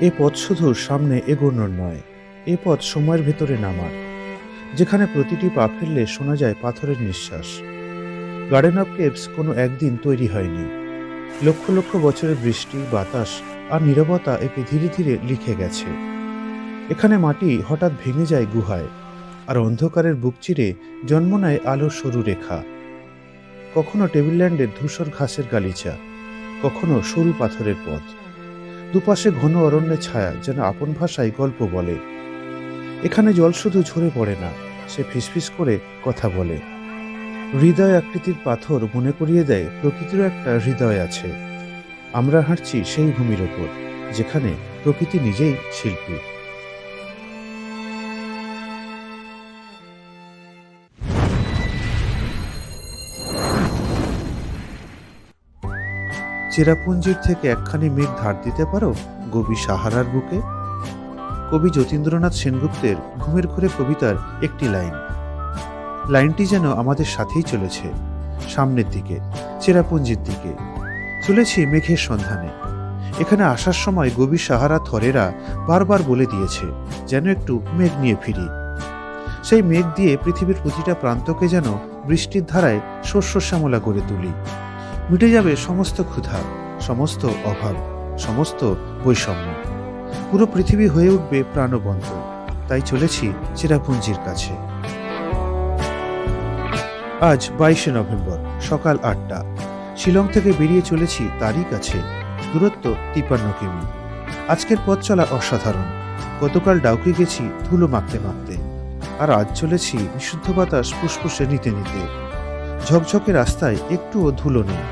এ পথ শুধু সামনে এগোনোর নয়, এ পথ সময়ের ভেতরে নামার, যেখানে প্রতিটি পা ফেললে শোনা যায় পাথরের নিঃশ্বাস। গার্ডেন অফ কেভস কোনো একদিন তৈরি হয়নি। লক্ষ লক্ষ বছরের বৃষ্টি, বাতাস আর নীরবতা একে ধীরে ধীরে লিখে গেছে। এখানে মাটি হঠাৎ ভেঙে যায় গুহায়, আর অন্ধকারের বুক চিরে জন্ম নেয় আলো সরু রেখা। কখনো টেবিল ল্যান্ডের ধূসর ঘাসের গালিচা, কখনো সরু পাথরের পথ। দুপাশে ঘন অরণ্যের ছায়া যেন আপন ভাষায় গল্প বলে। এখানে জল শুধু ঝরে পড়ে না, সে ফিসফিস করে কথা বলে। হৃদয় আকৃতির পাথর মনে করিয়ে দেয়, প্রকৃতিরও একটা হৃদয় আছে। আমরা হাঁটছি সেই ভূমির ওপর, যেখানে প্রকৃতি নিজেই শিল্পী। চেরাপুঞ্জির থেকে একখানি মেঘ ধার দিতে পারো গবি সাহারার বুকে? কবি যতীন্দ্রনাথ সেনগুপ্তের ঘুমের ঘরে কবিতার একটি লাইন। লাইনটি যেন আমাদের সাথেই চলেছে, সামনের দিকে, চেরাপুঞ্জির দিকে। চলেছি মেঘের সন্ধানে। এখানে আসার সময় গভীর সাহারা থরেরা বারবার বলে দিয়েছে, যেন একটু মেঘ নিয়ে ফিরি। সেই মেঘ দিয়ে পৃথিবীর প্রতিটা প্রান্তকে যেন বৃষ্টির ধারায় শস্য শ্যামলা করে তুলি। মিটে যাবে সমস্ত ক্ষুধা, সমস্ত অভাব, সমস্ত বৈষম্য। পুরো পৃথিবী হয়ে উঠবে প্রাণবন্ত। তাই চলেছি চিরাপুঞ্জির কাছে। আজ বাইশে নভেম্বর, সকাল আটটা। শিলং থেকে বেরিয়ে চলেছি তারই কাছে, দূরত্ব তিপ্পান্ন কিমি। আজকের পথ চলা অসাধারণ। গতকাল ডাউকে গেছি ধুলো মাখতে মাখতে। আর আজ চলেছি বিশুদ্ধ বাতাস ফুসফুসে নিতে নিতে। ঝকঝকে রাস্তায় একটুও ধুলো নেই,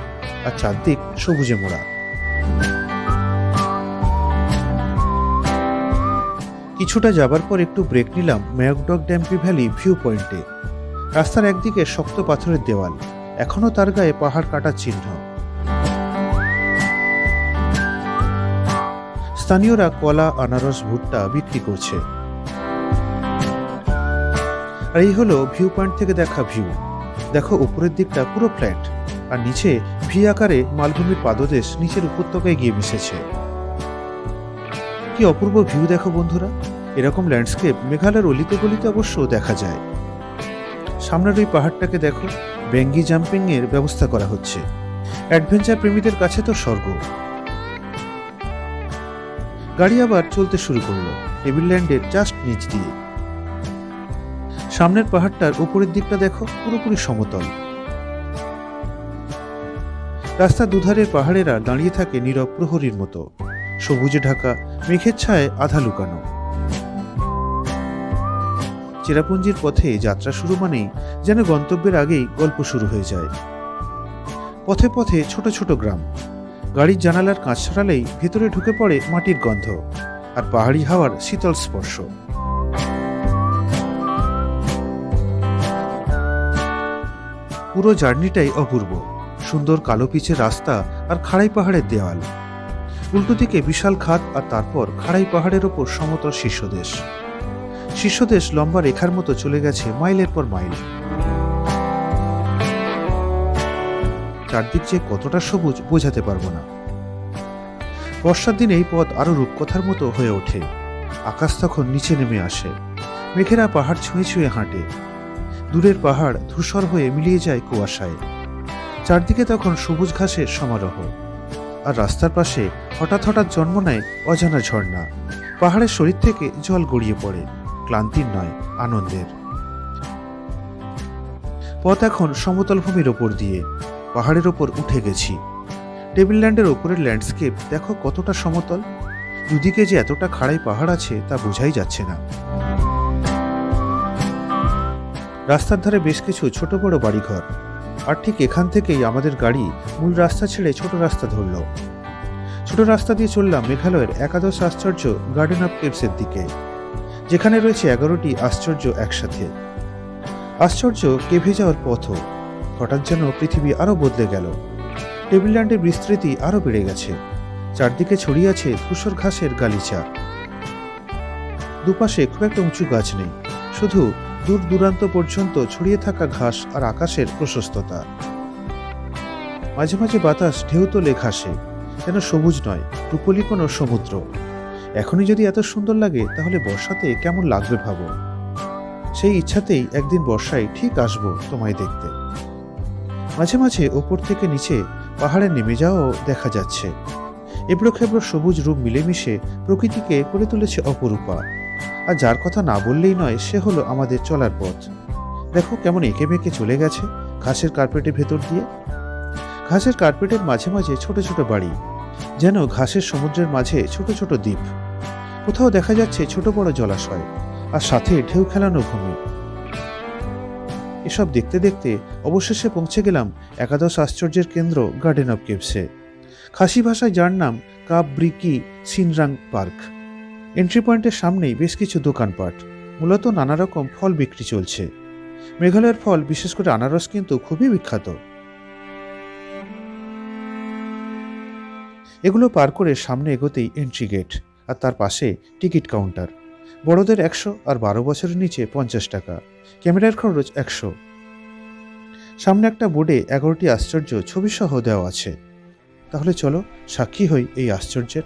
আর চারদিক সবুজে মোড়া। কিছুটা যাবার পর একটু ব্রেক নিলাম ম্যাকডক ড্যাম্পি ভ্যালি ভিউ পয়েন্টে রাস্তার একদিকে শক্ত পাথরের দেওয়াল, এখনও তার গায়ে পাহাড় কাটার চিহ্ন। স্থানীয়রা কলা, আনারস, ভুট্টা বিক্রি করছে। আর এই হলো ভিউ পয়েন্ট থেকে দেখা ভিউ দেখো উপরের দিকটা পুরো ফ্ল্যাট, আর নিচে ভি আকারে মালভূমির পাদদেশ নিচের উপত্যকায় গিয়ে মিশেছে। কি অপূর্ব ভিউ দেখো বন্ধুরা। এরকম ল্যান্ডস্কেপ মেঘালয়ের অলিতে গলিতে অবশ্য দেখা যায়। সামনের ওই পাহাড়টাকে দেখো ব্যাঙ্গি জাম্পিং এর ব্যবস্থা করা হচ্ছে। অ্যাডভেঞ্চার প্রেমীদের কাছে তো স্বর্গ। গাড়ি আবার চলতে শুরু করল, টেবিল ল্যান্ডের জাস্ট নিচ দিয়ে। সামনের পাহাড়টার উপরের দিকটা দেখো পুরোপুরি সমতল। রাস্তার দুধারের পাহাড়েরা দাঁড়িয়ে থাকে নীরব প্রহরীর মতো। সবুজে ঢাকা, মেঘের ছায় আধা লুকানো। চেরাপুঞ্জির পথে যাত্রা শুরু মানেই যেন গন্তব্যের আগেই গল্প শুরু হয়ে যায়। পথে পথে ছোট ছোট গ্রাম। গাড়ির জানালার কাঁচ সরালেই ভেতরে ঢুকে পড়ে মাটির গন্ধ। আর পাহাড়ি হাওয়ার শীতল স্পর্শ। পুরো জার্নিটাই অপূর্ব। সুন্দর কালো পিচের রাস্তা আর খাড়াই পাহাড়ের দেওয়াল উল্টো দিকে বিশাল খাত আর তারপর খাড়াই পাহাড়ের ওপর সমতল শীর্ষদেশ। শীর্ষদেশ লম্বা রেখার মতো চলে গেছে মাইলের পর মাইল। চারদিক যে কতটা সবুজ বোঝাতে পারব না। বর্ষার দিনে এই পথ আরও রূপকথার মতো হয়ে ওঠে। আকাশ তখন নিচে নেমে আসে। মেঘেরা পাহাড় ছুঁয়ে ছুঁয়ে হাঁটে। দূরের পাহাড় ধূসর হয়ে মিলিয়ে যায় কুয়াশায়। চারদিকে তখন সবুজ ঘাসের সমারোহ। আর রাস্তার পাশে হঠাৎ হঠাৎ জন্ম নেয় অজানা ঝর্ণা। পাহাড়ের শরীর থেকে জল গড়িয়ে পড়ে, ক্লান্তির নয়, আনন্দের। পথ এখন সমতল ভূমির ওপর দিয়ে, পাহাড়ের ওপর উঠে গেছি। টেবিল ল্যান্ডের ওপরের ল্যান্ডস্কেপ দেখো কতটা সমতল। দুদিকে যে এতটা খাড়াই পাহাড় আছে তা বোঝাই যাচ্ছে না। রাস্তার ধারে বেশ কিছু ছোট বড় বাড়িঘর। আর ঠিক এখান থেকেই আমাদের গাড়ি মূল রাস্তা ছেড়ে ছোট রাস্তা ধরল। ছোট রাস্তা দিয়ে চললাম মেঘালয়ের একাদশ আশ্চর্য গার্ডেন অফ কেভসের দিকে। যেখানে রয়েছে এগারোটি আশ্চর্য একসাথে। আশ্চর্য কেভে যাওয়ার পথও। হঠাৎ যেন পৃথিবী আরও বদলে গেল। টেবিল ল্যান্ডের বিস্তৃতি আরও বেড়ে গেছে। চারদিকে ছড়িয়ে আছে ধূসর ঘাসের গালিচা। দুপাশে খুব একটা উঁচু গাছ নেই। শুধু দূর দূরান্ত পর্যন্ত ছড়িয়ে থাকা ঘাস আর আকাশের প্রশস্ততা। মাঝে মাঝে বাতাস ঢেউ তোলে ঘাসে যেন সবুজ নয়, রূপলি কোনো সমুদ্র। এখনই যদি এত সুন্দর লাগে, তাহলে বর্ষাতে কেমন লাগবে ভাবো। সেই ইচ্ছাতেই একদিন বর্ষায় ঠিক আসব তোমায় দেখতে। মাঝে মাঝে ওপর থেকে নিচে পাহাড়ে নেমে যাওয়াও দেখা যাচ্ছে। এবড়ো খেবড়ো সবুজ রূপ মিলেমিশে প্রকৃতিকে করে তুলেছে অপরূপা। আর যার কথা না বললেই নয়, সে হলো আমাদের চলার পথ। দেখো কেমন এঁকে বেঁকে চলে গেছে ঘাসের কার্পেটের ভেতর দিয়ে। ঘাসের কার্পেটের মাঝে মাঝে ছোট ছোট বাড়ি, যেন ঘাসের সমুদ্রের মাঝে ছোট ছোট দ্বীপ। কোথাও দেখা যাচ্ছে ছোট বড় জলাশয় আর সাথে ঢেউ খেলানো ভূমি। এসব দেখতে দেখতে অবশেষে পৌঁছে গেলাম একাদশ আশ্চর্যের কেন্দ্র গার্ডেন অব কেভসে খাসি ভাষায় যার নাম কাবব্রিকি সিনরাং পার্ক। এন্ট্রি পয়েন্টের সামনেই বেশ কিছু দোকানপাট। মূলত নানা রকম ফল বিক্রি চলছে। মেঘালয়ের ফল, বিশেষ করে আনারস, কিন্তু খুবই বিখ্যাত। এগুলো পার করে সামনে এগোতেই এন্ট্রি গেট আর তার পাশে টিকিট কাউন্টার বড়দের একশো আর বারো বছরের নিচে পঞ্চাশ টাকা। ক্যামেরার খরচ একশো। সামনে একটা বোর্ডে এগারোটি আশ্চর্য ছবি সহ দেওয়া আছে। তাহলে চলো সাক্ষী হই এই আশ্চর্যের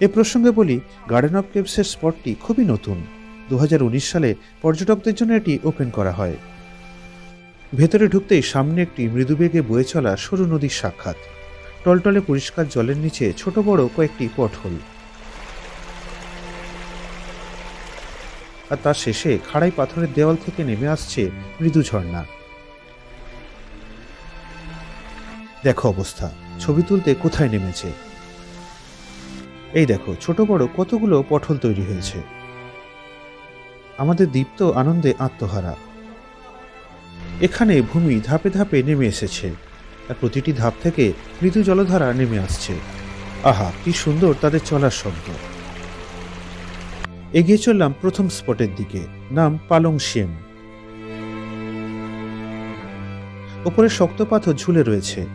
এ প্রসঙ্গে বলি গার্ডেন অফ কেভসের স্পটটি খুবই নতুন। দু হাজার উনিশ সালে পর্যটকদের জন্য এটি ওপেন করা হয়। ভেতরে ঢুকতেই সামনে একটি মৃদুবেগে বয়ে চলা সরু নদীর সাক্ষাৎ। টলটলে পরিষ্কার জলের নিচে ছোট বড় কয়েকটি পটহোল আর তার শেষে খাড়াই পাথরের দেওয়াল থেকে নেমে আসছে মৃদু ঝর্ণা। দেখো অবস্থা, ছবি তুলতে কোথায় নেমেছে? এই দেখো, ছোট বড় কতগুলো পটল তৈরি হয়েছে। আমাদের দীপ্ত আনন্দে আত্মহারা। এখানে ভূমি ধাপে ধাপে নেমে এসেছে আর প্রতিটি ধাপ থেকে মৃদু জলধারা নেমে আসছে। আহা, কি সুন্দর তাদের চলার শব্দ। এগিয়ে চললাম প্রথম স্পটের দিকে, নাম পালং শেম ওপরে শক্ত পাথর ঝুলে রয়েছে,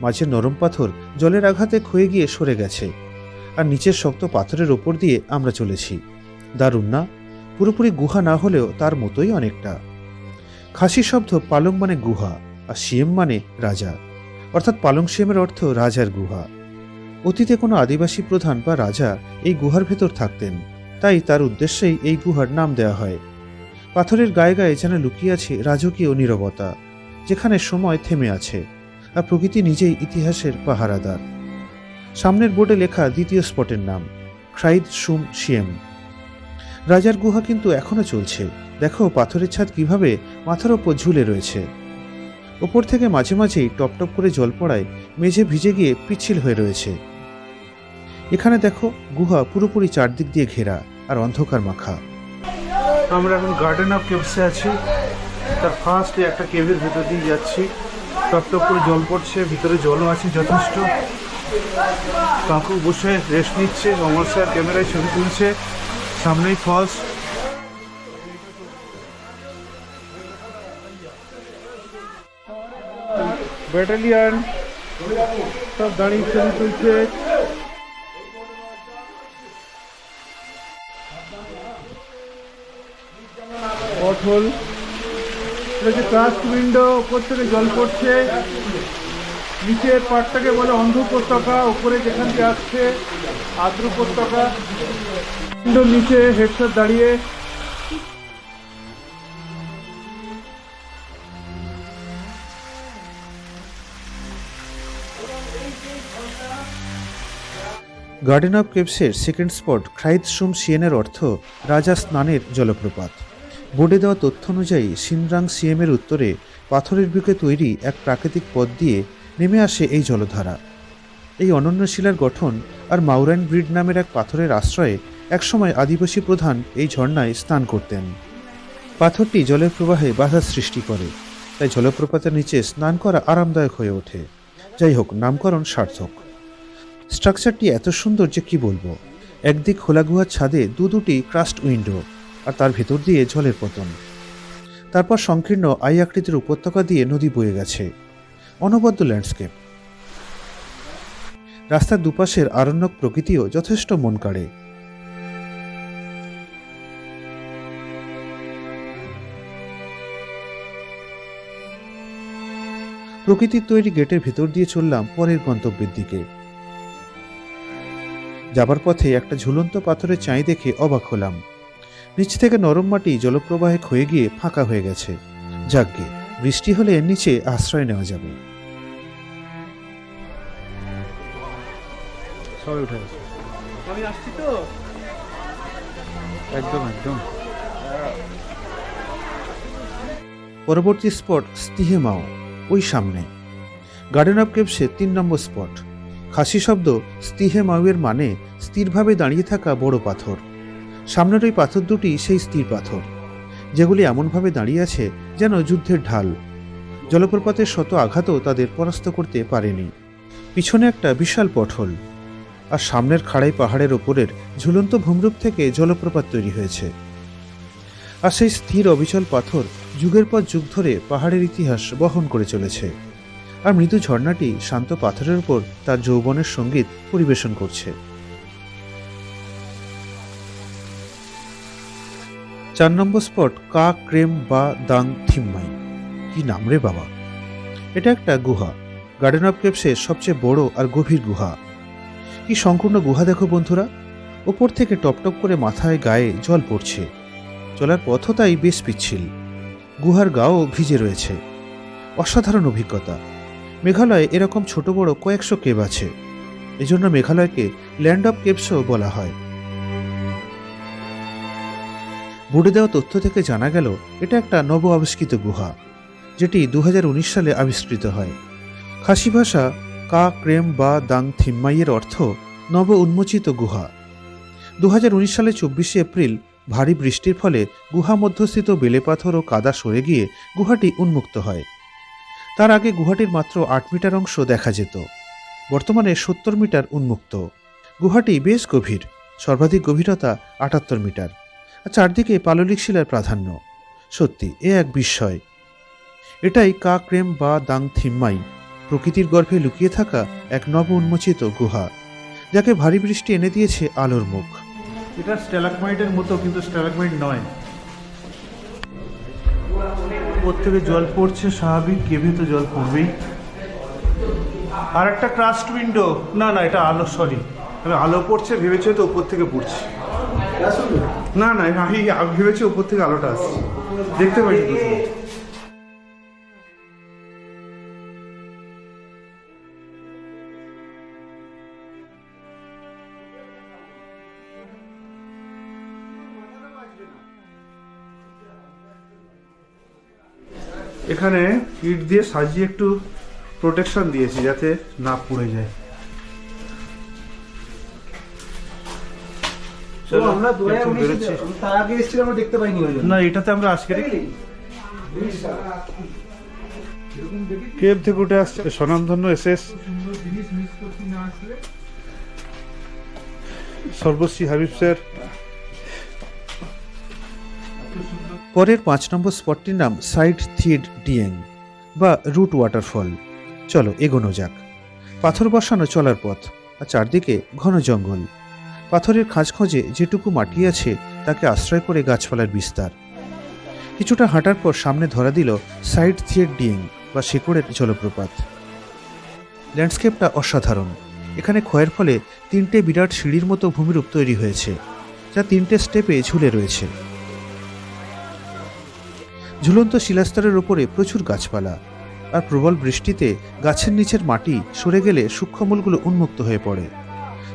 মাঝে নরম পাথর জলের আঘাতে ক্ষয়ে গিয়ে সরে গেছে। আর নিচের শক্ত পাথরের ওপর দিয়ে আমরা চলেছি। দারুণ না? পুরোপুরি গুহা না হলেও তার মতোই অনেকটা। খাসি শব্দ পালং মানে গুহা আর শিয়েম মানে রাজা। অর্থাৎ পালং শিয়েমের অর্থ রাজার গুহা। অতীতে কোনো আদিবাসী প্রধান বা রাজা এই গুহার ভেতর থাকতেন। তাই তার উদ্দেশ্যেই এই গুহার নাম দেওয়া হয়। পাথরের গায়ে গায়ে যেন লুকিয়ে আছে রাজকীয় নীরবতা, যেখানে সময় থেমে আছে, আর প্রকৃতি নিজেই ইতিহাসের পাহারাদার। সামনের বোর্ডে লেখা দ্বিতীয় স্পটের নাম খ্রাইদ সুম শিয়েম। রাজার গুহা কিন্তু এখনও চলছে। দেখো পাথরের ছাদ কীভাবে মাথার ওপর ঝুলে রয়েছে। ওপর থেকে মাঝে মাঝেই টপ টপ করে জল পড়ায় মেঝে ভিজে গিয়ে পিচ্ছিল হয়ে রয়েছে। এখানে দেখো গুহা পুরোপুরি চারদিক দিয়ে ঘেরা আর অন্ধকার মাখা। আমরা এখন গার্ডেন অফ কেভসে আছি। তার ফার্স্ট একটা কেভের ভেতর দিয়ে যাচ্ছি। টপ টপ করে জল পড়ছে, ভিতরে জলও আছে যথেষ্ট। কাকু বসে রেস্ট নিচ্ছে, অমর স্যার ক্যামেরায় ছবি তুলছে, সামনেই ফলস ব্যাটালিয়ান সব দাঁড়িয়ে ছবি তুলছে। হচ্ছে ট্রাস্ট উইন্ডো উপর থেকে জল পড়ছে। নিচের পাটটাকে বলে অন্ধ উপত্যকা উপরে যেখান থেকে আসছে আদ্র উপত্যকা নিচে হেডসেট দাঁড়িয়ে গার্ডেন অফ কেভসের সেকেন্ড স্পট খ্রাইদসুম সিয়েনের অর্থ রাজা স্নানের জলপ্রপাত। বোর্ডে দেওয়া তথ্য অনুযায়ী, সিনরাং সিএমের উত্তরে পাথরের বুকে তৈরি এক প্রাকৃতিক পথ দিয়ে নেমে আসে এই জলধারা। এই অনন্য শিলার গঠন আর মাউরাইন ব্রিড নামের এক পাথরের আশ্রয়ে একসময় আদিবাসী প্রধান এই ঝর্ণায় স্নান করতেন। পাথরটি জলের প্রবাহে বাধা সৃষ্টি করে, তাই জলপ্রপাতের নিচে স্নান করা আরামদায়ক হয়ে ওঠে। যাই হোক, নামকরণ সার্থক। স্ট্রাকচারটি এত সুন্দর যে কি বলব? একদিক খোলা গুহার ছাদে দু দুটি ক্রাস্ট উইন্ডো আর তার ভেতর দিয়ে জলের পতন। তারপর সংকীর্ণ আই আকৃতির উপত্যকা দিয়ে নদী বয়ে গেছে। অনবদ্য ল্যান্ডস্কেপ। রাস্তার দুপাশের আরণ্যক প্রকৃতিও যথেষ্ট মন কাড়ে। প্রকৃতির তৈরি গেটের ভেতর দিয়ে চললাম পরের গন্তব্যের দিকে। যাবার পথে একটা ঝুলন্ত পাথরের চাই দেখে অবাক হলাম। নিচ থেকে নরম মাটি জলপ্রবাহে ক্ষয়ে গিয়ে ফাঁকা হয়ে গেছে। যাকগে বৃষ্টি হলে নিচে আশ্রয় নেওয়া যাবে। সবাই উঠে গেছে। আমি আসছি তো। একদম একদম। পরবর্তী স্পট স্তিহেমাও ওই সামনে। গার্ডেন অফ কেপসে তিন নম্বর স্পট। খাসি শব্দ স্তিহেমাউয়ের মানে স্থিরভাবে দাঁড়িয়ে থাকা বড় পাথর। সামনের ওই পাথর দুটি সেই স্থির পাথর। যেগুলি এমনভাবে দাঁড়িয়ে আছে যেন যুদ্ধের ঢাল। জলপ্রপাতের শত আঘাতও তাদের পরাস্ত করতে পারেনি। পিছনে একটা বিশাল পটহল আর সামনের খাড়াই পাহাড়ের ওপরের ঝুলন্ত ভূমরূপ থেকে জলপ্রপাত তৈরি হয়েছে। আর সেই স্থির অবিচল পাথর যুগের পর যুগ ধরে পাহাড়ের ইতিহাস বহন করে চলেছে। আর মৃদু ঝর্ণাটি শান্ত পাথরের উপর তার যৌবনের সংগীত পরিবেশন করছে। চার নম্বর স্পট, কা, ক্রেম, বা, দাং, থিম্মাই। কি নাম রে বাবা? এটা একটা গুহা। গার্ডেন অফ কেপসের সবচেয়ে বড় আর গভীর গুহা। কি সংকীর্ণ গুহা দেখো বন্ধুরা? ওপর থেকে টপটপ করে মাথায় গায়ে জল পড়ছে। চলার পথও তাই বেশ পিচ্ছিল। গুহার গাও ভিজে রয়েছে। অসাধারণ অভিজ্ঞতা। মেঘালয়ে এরকম ছোট বড় কয়েকশো কেব আছে। এজন্য মেঘালয়কে ল্যান্ড অফ কেবসও বলা হয়। বোর্ডে দেওয়া তথ্য থেকে জানা গেল, এটা একটা নব আবিষ্কৃত গুহা, যেটি দু হাজার উনিশ সালে আবিষ্কৃত হয়। খাসি ভাষা কা, ক্রেম, বা, দাং থিম্মাইয়ের অর্থ নব উন্মোচিত গুহা। দু হাজার উনিশ সালে চব্বিশে এপ্রিল ভারী বৃষ্টির ফলে গুহা মধ্যস্থিত বেলেপাথর ও কাদা সরে গিয়ে গুহাটি উন্মুক্ত হয়। তার আগে গুহাটির মাত্র আট মিটার অংশ দেখা যেত। বর্তমানে সত্তর মিটার উন্মুক্ত। গুহাটি বেশ গভীর, সর্বাধিক গভীরতা আটাত্তর মিটার। আর চারদিকে পাললিক শিলার প্রাধান্য। সত্যি, এ এক বিস্ময়। এটাই কা, ক্রেম, বা, দাং থিম্মাই প্রকৃতির গর্ভে লুকিয়ে থাকা এক নব উন্মোচিত গুহা যাকে ভারী বৃষ্টি এনে দিয়েছে আলোর মুখ। এটা স্ট্যালাকমাইটের মতো কিন্তু স্ট্যালাকমাইট নয়। ওর থেকে জল পড়ছে স্বাভাবিক কেভে তো জল পড়বেই। আর একটা ক্রাস্ট উইন্ডো না না এটা আলো সরি আমি আলো পড়ছে ভেবেছি তো উপর থেকে পড়ছে। না না আমি ভেবেছি উপর থেকে আলোটা আসছে। দেখতে পাইনি এখানে ইট দিয়ে সাজিয়ে একটু প্রোটেকশন দিয়েছি যাতে না পুড়ে যায়। না এটাতে আমরা আজকে থেকে উঠে আসছে স্বনামধন্য এসএস। সর্বশ্রী হাবিব স্যার। পরের পাঁচ নম্বর স্পটটির নাম সাইড থিয়েড ডিয়েং, বা রুট ওয়াটারফল। চলো এগোনো যাক। পাথর বসানো চলার পথ আর চারদিকে ঘন জঙ্গল। পাথরের খাঁজ খোঁজে যেটুকু মাটি আছে, তাকে আশ্রয় করে গাছপালার বিস্তার। কিছুটা হাঁটার পর সামনে ধরা দিল সাইড থিয়েট ডিয়েং, বা শেকড়ের জলপ্রপাত। ল্যান্ডস্কেপটা অসাধারণ। এখানে ক্ষয়ের ফলে তিনটে বিরাট সিঁড়ির মতো ভূমিরূপ তৈরি হয়েছে, যা তিনটে স্টেপে ঝুলে রয়েছে। ঝুলন্ত শিলাস্তরের উপরে প্রচুর গাছপালা। আর প্রবল বৃষ্টিতে গাছের নিচের মাটি সরে গেলে সূক্ষ্মমূলগুলো উন্মুক্ত হয়ে পড়ে।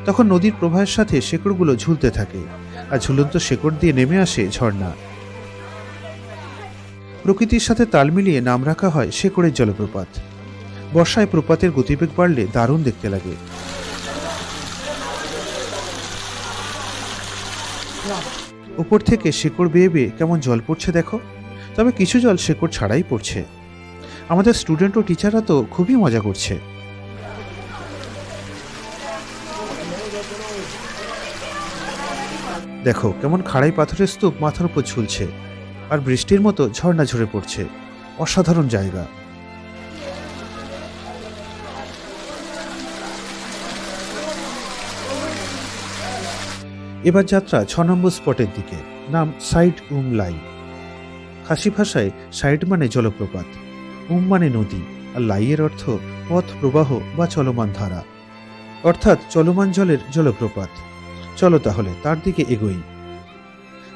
তখন নদীর প্রবাহের সাথে শেকড়গুলো ঝুলতে থাকে, আর ঝুলন্ত শেকড় দিয়ে নেমে আসে ঝর্ণা। প্রকৃতির সাথে তাল মিলিয়ে নাম রাখা হয় শেকড়ের জলপ্রপাত। বর্ষায় প্রপাতের গতিবেগ বাড়লে দারুণ দেখতে লাগে। উপর থেকে শেকড় বেয়ে বেয়ে কেমন জল পড়ছে দেখো। তবে কিছু জল শেকড় ছাড়াই পড়ছে। আমাদের স্টুডেন্ট ও টিচাররা তো খুবই মজা করছে। দেখো, কেমন খাড়াই পাথরের স্তূপ মাথার উপর ঝুলছে, আর বৃষ্টির মতো ঝর্ণা ঝরে পড়ছে। অসাধারণ জায়গা। এবার যাত্রা ছ নম্বর স্পটের দিকে, নাম সাইড উম লাই খাসি ভাষায় সাইড মানে জলপ্রপাত, উম মানে নদী, আর লাইয়ের অর্থ পথ, প্রবাহ বা চলমান ধারা। অর্থাৎ চলমান জলের জলপ্রপাত। চলো তাহলে তার দিকে এগোই।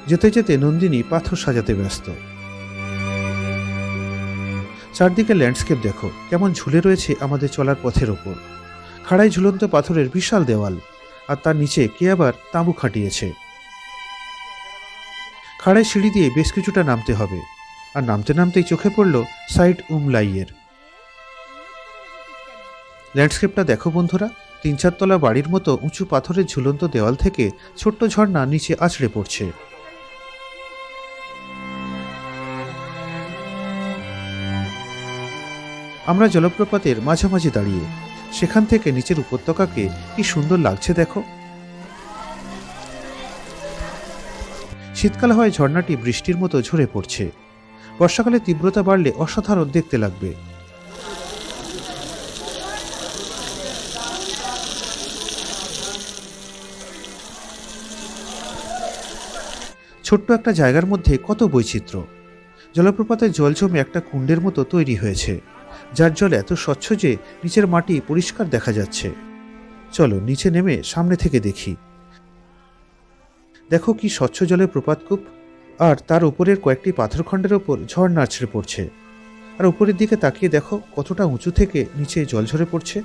যেতে যেতে নন্দিনী পাথর সাজাতে ব্যস্ত। চারদিকে ল্যান্ডস্কেপ দেখো, কেমন ঝুলে রয়েছে আমাদের চলার পথের ওপর। খাড়াই ঝুলন্ত পাথরের বিশাল দেওয়াল, আর তার নিচে কে আবার তাঁবু খাটিয়েছে। খাড়াই সিঁড়ি দিয়ে বেশ কিছুটা নামতে হবে। আর নামতে নামতেই চোখে পড়ল সাইড উমলাইয়ের। ল্যান্ডস্কেপটা দেখো বন্ধুরা, তিন চারতলা বাড়ির মতো উঁচু পাথরের ঝুলন্ত দেওয়াল থেকে ছোট্ট ঝর্ণা নিচে আছড়ে পড়ছে। আমরা জলপ্রপাতের মাঝামাঝি দাঁড়িয়ে, সেখান থেকে নিচের উপত্যকাকে কি সুন্দর লাগছে দেখো। শীতকাল হয় ঝর্ণাটি বৃষ্টির মতো ঝরে পড়ছে। বর্ষাকালে তীব্রতা বাড়লে অসাধারণ দেখতে লাগবে। ছোট্ট একটা জায়গার মধ্যে কত বৈচিত্র্য। জলপ্রপাতের জল জমে একটা কুণ্ডের মতো তৈরি হয়েছে। যার জল এত স্বচ্ছ যে, নিচের মাটি পরিষ্কার দেখা যাচ্ছে। চলো, নিচে নেমে সামনে থেকে দেখি। দেখো কি স্বচ্ছ জলের প্রপাতকূপ আর তার উপরের কয়েকটি পাথরখণ্ডের ওপর ঝড় নাচড়ে পড়ছে। আর উপরের দিকে তাকিয়ে দেখো কতটা উঁচু থেকে নিচে জল ঝরে পড়ছে।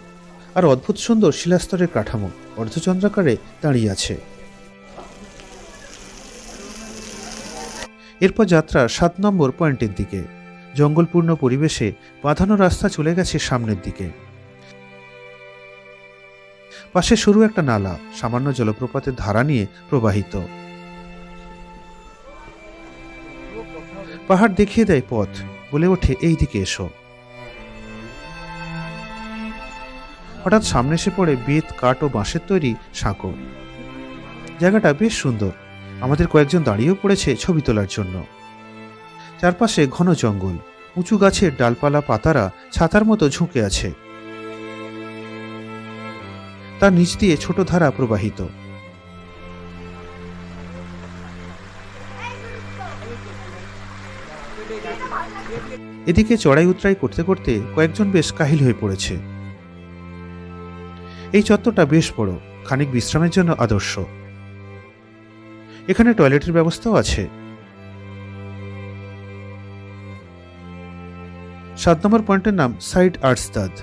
আর অদ্ভুত সুন্দর শিলাস্তরের কাঠামো অর্ধচন্দ্রাকারে দাঁড়িয়ে আছে। এরপর যাত্রা সাত নম্বর পয়েন্টের দিকে। জঙ্গলপূর্ণ পরিবেশে বাঁধানো রাস্তা চলে গেছে সামনের দিকে। পাশে সরু একটা নালা, সামান্য জলপ্রপাতের ধারা নিয়ে প্রবাহিত। পাহাড় দেখিয়ে দেয় পথ, বলে ওঠে এই দিকে এসো। হঠাৎ সামনে এসে পড়ে বেত, কাঠ ও বাঁশের তৈরি সাঁকো। জায়গাটা বেশ সুন্দর। আমাদের কয়েকজন দাঁড়িয়েও পড়েছে ছবি তোলার জন্য। চারপাশে ঘন জঙ্গল, উঁচু গাছের ডালপালা পাতারা ছাতার মতো ঝুঁকে আছে। তার নিচ দিয়ে ছোট ধারা প্রবাহিত। এদিকে চড়াই উতরাই করতে করতে কয়েকজন বেশ কাহিল হয়ে পড়েছে। এই চত্বরটা বেশ বড়, খানিক বিশ্রামের জন্য আদর্শ। এখানে টয়লেটের ব্যবস্থাও আছে। সাত নম্বর পয়েন্টের নাম সাইড আর্টসদাদ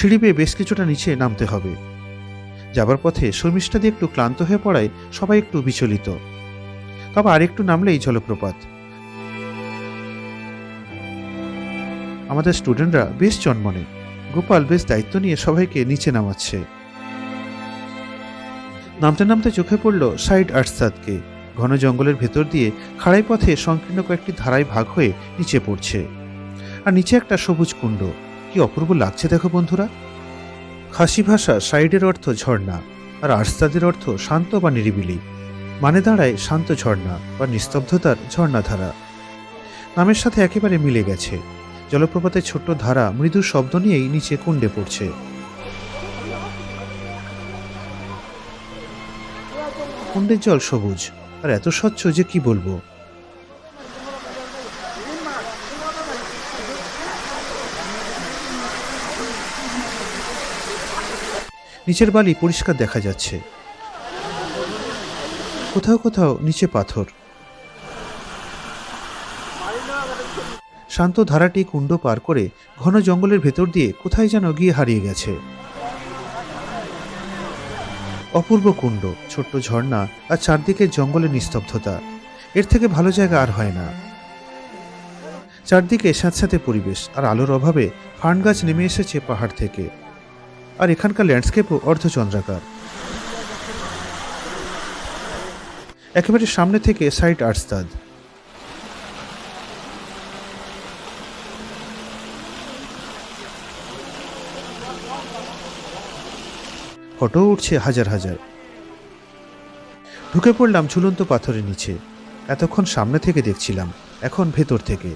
সিঁড়ি বেয়ে বেশ কিছুটা নিচে নামতে হবে। যাবার পথে শর্মিষ্ঠা দিয়ে একটু ক্লান্ত হয়ে পড়ায় সবাই একটু বিচলিত। তবে আরেকটু নামলেই জলপ্রপাত। আমাদের স্টুডেন্টরা বেশ জন্মনে গোপাল বেশ দায়িত্ব নিয়ে সবাইকে নিচে নামাচ্ছে। নামতে নামতে চোখে পড়ল সাইড আর্টসাদকে। ঘন জঙ্গলের ভেতর দিয়ে খাড়াই পথে সংকীর্ণ কয়েকটি ধারায় ভাগ হয়ে নিচে পড়ছে। আর নিচে একটা সবুজ কুণ্ড। কি অপূর্ব লাগছে দেখো বন্ধুরা। খাসি ভাষা সাইডের অর্থ ঝর্ণা, আর আর্স্তাদের অর্থ শান্ত বা নিরিবিলি। মানে দাঁড়ায় শান্ত ঝর্ণা বা নিস্তব্ধতার ঝর্ণাধারা। নামের সাথে একেবারে মিলে গেছে। জলপ্রপাতের ছোট্ট ধারা মৃদু শব্দ নিয়েই নিচে কুণ্ডে পড়ছে। কুণ্ডের জল সবুজ, আর এত স্বচ্ছ যে কি বলব? নিচের বালি পরিষ্কার দেখা যাচ্ছে। কোথাও কোথাও নিচে পাথর। শান্ত ধারাটি কুণ্ড পার করে ঘন জঙ্গলের ভেতর দিয়ে কোথায় যেন গিয়ে হারিয়ে গেছে। অপূর্ব কুণ্ড, ছোট্ট ঝর্ণা আর চারদিকে জঙ্গলের নিস্তব্ধতা। এর থেকে ভালো জায়গা আর হয় না। চারদিকে স্যাঁতস্যাঁতে পরিবেশ আর আলোর অভাবে ফার্ন গাছ নেমে এসেছে পাহাড় থেকে। আর এখানকার ল্যান্ডস্কেপও অর্ধচন্দ্রাকার। একেবারে সামনে থেকে সাইট আর্টসদাদ ফটো উঠছে হাজার হাজার। ঢুকে পড়লাম ঝুলন্ত পাথরের নিচে। এতক্ষণ সামনে থেকে দেখছিলাম, এখন ভেতর থেকে।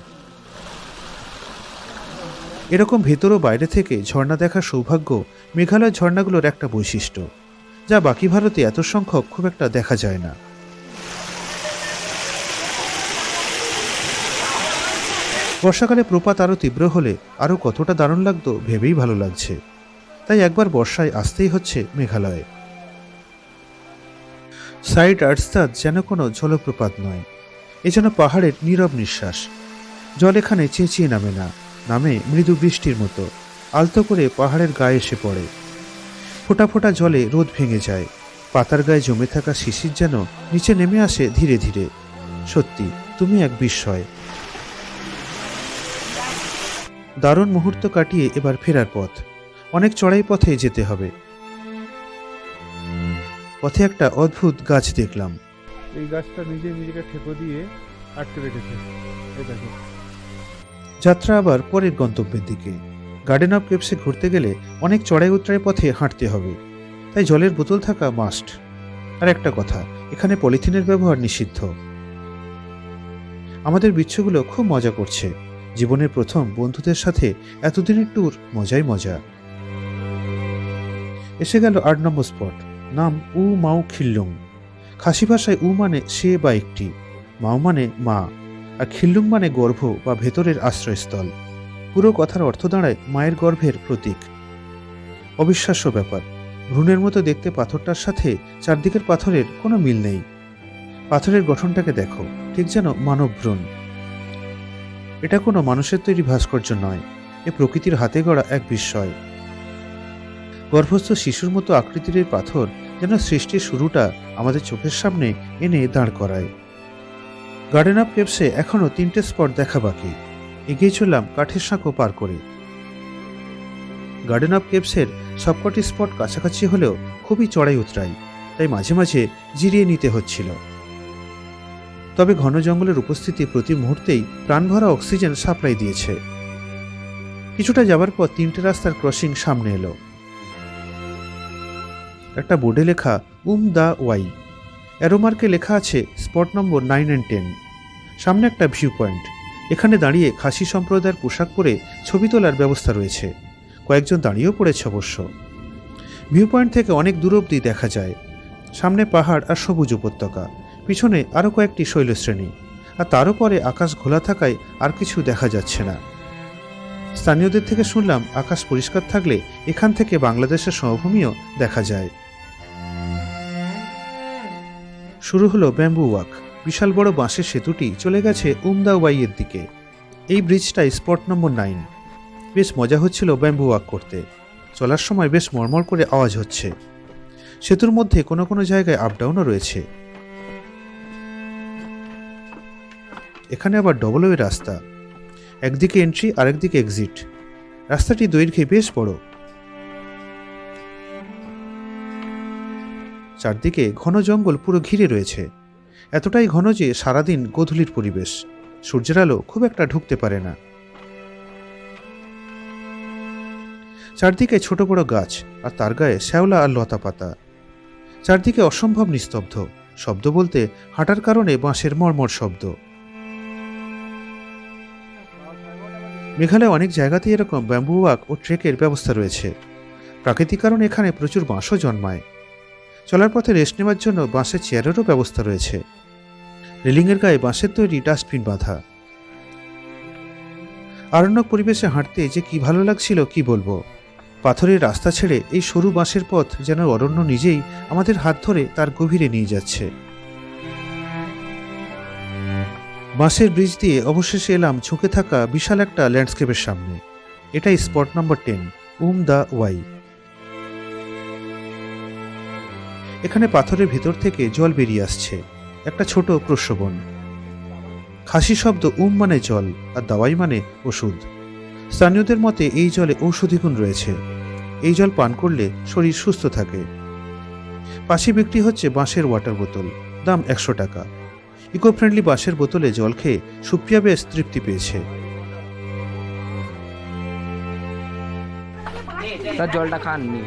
এরকম ভেতর ও বাইরে থেকে ঝর্ণা দেখার সৌভাগ্য মেঘালয় ঝর্ণাগুলোর একটা বৈশিষ্ট্য, যা বাকি ভারতে এত সংখ্যক খুব একটা দেখা যায় না। বর্ষাকালে প্রপাত আরও তীব্র হলে আরও কতটা দারুণ লাগতো ভেবেই ভালো লাগছে। তাই একবার বর্ষায় আসতেই হচ্ছে মেঘালয়ে। সাইড আর্টস্তাদ যেন কোনো জলপ্রপাত নয়। এ যেন পাহাড়ের নীরব নিঃশ্বাস। জল এখানে চেঁচিয়ে নামে না। নামে মৃদু বৃষ্টির মতো, আলতো করে পাহাড়ের গায়ে এসে পড়ে। ফোটা ফোঁটা জলে রোদ ভেঙে যায়। পাতার গায়ে জমে থাকা শিশির যেন নিচে নেমে আসে ধীরে ধীরে। সত্যি, তুমি এক বিস্ময়। দারুণ মুহূর্ত কাটিয়ে এবার ফেরার পথ। অনেক চড়াই পথে যেতে হবে। পথে একটা অদ্ভুত গাছ দেখলাম। এই গাছটা নিজে নিজেকে ঠেকো দিয়ে আটকে রেখেছে। দেখো। যাত্রা আবার পরের গন্তব্যের দিকে। গার্ডেন অফ কেপসে ঘুরতে গেলে অনেক চড়াই উতরাই পথে হাঁটতে হবে। তাই জলের বোতল থাকা মাস্ট আর একটা কথা, এখানে পলিথিনের ব্যবহার নিষিদ্ধ। আমাদের বিচ্ছুগুলো খুব মজা করছে। জীবনের প্রথম বন্ধুদের সাথে এতদিনের ট্যুর মজাই মজা। এসে গেল আট নম্বর স্পট নাম উ মাউ খিল্লুং। খাসি ভাষায় উ মানে সে বা একটি, মাও মানে মা। আর খিল্লুং মানে গর্ভ বা ভেতরের আশ্রয়স্থল। পুরো কথার অর্থ দাঁড়ায় মায়ের গর্ভের প্রতীক। অবিশ্বাস্য ব্যাপার, ভ্রূণের মতো দেখতে পাথরটার সাথে চারদিকের পাথরের কোনো মিল নেই। পাথরের গঠনটাকে দেখো, ঠিক যেন মানব ভ্রূণ। এটা কোনো মানুষের তৈরি ভাস্কর্য নয়, এ প্রকৃতির হাতে গড়া এক বিস্ময়। গর্ভস্থ শিশুর মতো আকৃতির পাথর যেন সৃষ্টির শুরুটা আমাদের চোখের সামনে এনে দাঁড় করায়। গার্ডেন অফ কেপসে এখনও তিনটে স্পট দেখা বাকি। এগিয়ে চললাম কাঠের সাঁকো পার করে। গার্ডেন অফ কেপসের সবকটি স্পট কাছাকাছি হলেও খুবই চড়াই উতরাই, তাই মাঝে মাঝে জিরিয়ে নিতে হচ্ছিল। তবে ঘন জঙ্গলের উপস্থিতি প্রতি মুহূর্তেই প্রাণভরা অক্সিজেন সাপ্লাই দিয়েছে। কিছুটা যাবার পর তিনটে রাস্তার ক্রসিং সামনে এলো। একটা বোর্ডে লেখা, উম দা ওয়াই। অ্যারোমার্কে লেখা আছে spot number nine and ten. সামনে একটা ভিউ পয়েন্ট। এখানে দাঁড়িয়ে খাসি সম্প্রদায়ের পোশাক পরে ছবি তোলার ব্যবস্থা রয়েছে। কয়েকজন দাঁড়িয়েও পড়েছে অবশ্য। ভিউ পয়েন্ট থেকে অনেক দূর অবধি দেখা যায়। সামনে পাহাড় আর সবুজ উপত্যকা। পিছনে আরও কয়েকটি শৈলশ্রেণী। আর তারও পরে আকাশ ঘোলা থাকায় আর কিছু দেখা যাচ্ছে না। স্থানীয়দের থেকে শুনলাম আকাশ পরিষ্কার থাকলে এখান থেকে বাংলাদেশের সমভূমিও দেখা যায়। শুরু হলো ব্যাম্বু ওয়াক। বিশাল বড় বাঁশের সেতুটি চলে গেছে উমদাওয়াইয়ের দিকে। এই ব্রিজটাই স্পট নম্বর নাইন। বেশ মজা হচ্ছিল ব্যাম্বু ওয়াক করতে। চলার সময় বেশ মরমর করে আওয়াজ হচ্ছে। সেতুর মধ্যে কোনো কোনো জায়গায় আপ ডাউনও রয়েছে। এখানে আবার ডবল ওয়ে রাস্তা। একদিকে এন্ট্রি আরেকদিকে এক্সিট রাস্তাটি দৈর্ঘ্যে বেশ বড়। চারদিকে ঘন জঙ্গল পুরো ঘিরে রয়েছে। এতটাই ঘন যে সারাদিন গোধূলির পরিবেশ। সূর্যের আলো খুব একটা ঢুকতে পারে না। চারদিকে ছোট বড় গাছ আর তার গায়ে শ্যাওলা আর লতা পাতা। চারদিকে অসম্ভব নিস্তব্ধ। শব্দ বলতে হাঁটার কারণে বাঁশের মর্মর শব্দ। মেঘালয় অনেক জায়গাতেই এরকম ব্যাম্বু ওয়াক ও ট্রেকের ব্যবস্থা রয়েছে। প্রাকৃতিক কারণে এখানে প্রচুর বাঁশও জন্মায়। চলার পথে রেস্ট নেওয়ার জন্য বাঁশের চেয়ারেরও ব্যবস্থা রয়েছে। রেলিংয়ের গায়ে বাঁশের তৈরি ডাস্টবিন বাঁধা। আরণ্যক পরিবেশে হাঁটতে যে কি ভালো লাগছিল, কি বলব? পাথরের রাস্তা ছেড়ে এই সরু বাঁশের পথ যেন অরণ্য নিজেই আমাদের হাত ধরে তার গভীরে নিয়ে যাচ্ছে। বাঁশের ব্রিজ দিয়ে অবশেষে এলাম ঝুঁকে থাকা বিশাল একটা ল্যান্ডস্কেপের সামনে। এটাই spot number ten, um the Y. এখানে পাথরের ভেতর থেকে জল বেরিয়ে আসছে। একটা ছোট প্রস্রবণ খাসি শব্দ উম মানে জল, আর দাওয়াই মানে ওষুধ। স্থানীয়দের মতে এই জলে ঔষধি গুণ রয়েছে। এই জল পান করলে শরীর সুস্থ থাকে। পাশে বিক্রি হচ্ছে বাঁশের ওয়াটার বোতল, দাম একশো টাকা। ইকো ফ্রেন্ডলি বাঁশের বোতলে জল খেয়ে সুপ্রিয়া বেশ তৃপ্তি পেয়েছে। জলটা খাননি।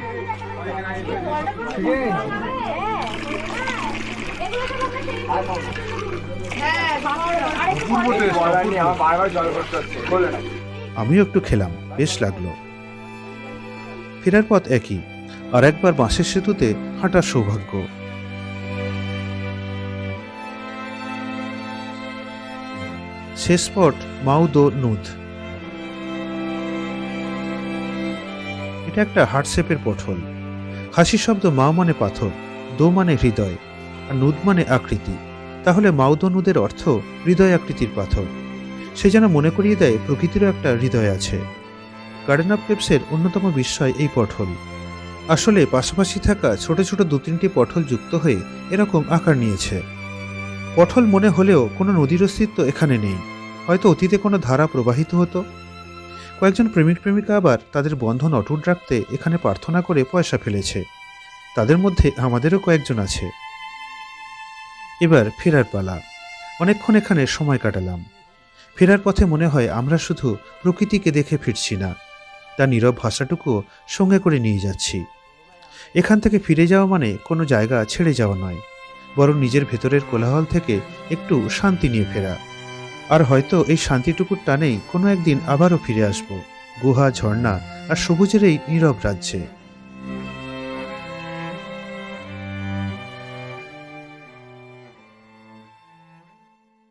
আমিও একটু খেলাম, বেশ লাগল। ফেরার পথ একই, আর একবার বাঁশের সেতুতে হাঁটার সৌভাগ্য। শেষ স্পট মাউদো নুদ। এটা একটা হার্ট শেপের পটল হাসি শব্দ মা মানে পাথর, দো মানে হৃদয়, আর নুদ মানে আকৃতি। তাহলে মাউদ নুদের অর্থ হৃদয় আকৃতির পাথর। সে যেন মনে করিয়ে দেয় প্রকৃতিরও একটা হৃদয় আছে। গার্ডেন অফ কেপসের অন্যতম বিস্ময় এই পটল। আসলে পাশাপাশি থাকা ছোট ছোট দু তিনটি পটল যুক্ত হয়ে এরকম আকার নিয়েছে। পটল মনে হলেও কোনো নদীর অস্তিত্ব এখানে নেই। হয়তো অতীতে কোনো ধারা প্রবাহিত হতো। কয়েকজন প্রেমিক প্রেমিকা আবার তাদের বন্ধন অটুট রাখতে এখানে প্রার্থনা করে পয়সা ফেলেছে। তাদের মধ্যে আমাদেরও কয়েকজন আছে। এবার ফেরার পালা। অনেকক্ষণ এখানে সময় কাটালাম। ফেরার পথে মনে হয় আমরা শুধু প্রকৃতিকে দেখে ফিরছি না। তার নীরব ভাষাটুকু সঙ্গে করে নিয়ে যাচ্ছি। এখান থেকে ফিরে যাওয়া মানে কোনো জায়গা ছেড়ে যাওয়া নয়। বরং নিজের ভেতরের কোলাহল থেকে একটু শান্তি নিয়ে ফেরা। আর হয়তো এই শান্তিটুকুর টানেই কোনো একদিন আবারও ফিরে আসব। গুহা, ঝর্ণা আর সবুজের এই নীরব রাজ্যে।